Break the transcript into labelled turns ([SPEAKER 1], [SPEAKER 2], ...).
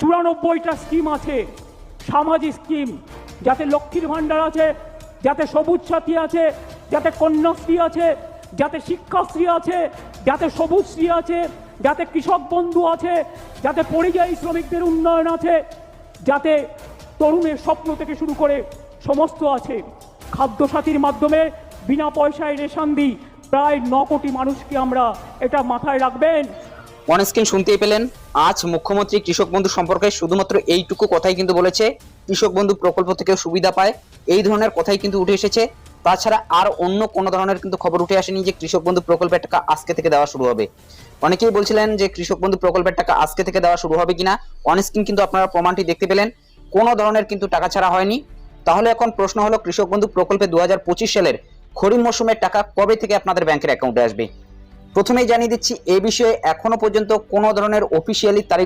[SPEAKER 1] চুরানব্বইটা scheme আছে, সামাজিক scheme যাতে লক্ষ্মীর ভাণ্ডার আছে, যাতে সবুজ সাথী আছে, যাতে কন্যাশ্রী আছে, যাতে শিক্ষাশ্রী আছে, যাতে সবুজশ্রী আছে, যাতে কৃষক বন্ধু আছে, যাতে পরিযায়ী শ্রমিকদের উন্নয়ন আছে, যাতে তরুণের স্বপ্ন থেকে শুরু করে সমস্ত আছে। খাদ্যসাথীর মাধ্যমে বিনা পয়সায় রেশন দিই, প্রায় ন কোটি মানুষকে আমরা এটা মাথায় রাখবেন।
[SPEAKER 2] অন স্ক্রিন শুনতেই পেলেন। আজ মুখ্যমন্ত্রী কৃষক বন্ধু সম্পর্কে শুধুমাত্র এইটুকু কথাই কিন্তু বলেছে। কৃষক বন্ধু প্রকল্প থেকে সুবিধা পায়। এই ধরনের কথাই কিন্তু উঠে এসেছে। তাছাড়া আর অন্য কোনো ধরনের কিন্তু খবর উঠে আসেনি যে কৃষক বন্ধু প্রকল্পের টাকা আজকে থেকে দেওয়া শুরু হবে। অনেকেই বলছিলেন যে কৃষক বন্ধু প্রকল্পের টাকা আজকে থেকে দেওয়া শুরু হবে কিনা। অন স্ক্রিন কিন্তু আপনারা প্রমাণটি দেখতে পেলেন। কোনো ধরনের কিন্তু টাকা ছাড়া হয়নি। তাহলে এখন প্রশ্ন হলো, কৃষক বন্ধু প্রকল্পে দু হাজার পঁচিশ সালের খরিফ মৌসুমের টাকা কবে থেকে আপনাদের ব্যাংকের অ্যাকাউন্টে আসবে? প্রথমেই জানিয়ে দিচ্ছি এ বিষয়ে এখনও পর্যন্ত কোনো ধরনের অফিসিয়ালি তারিখ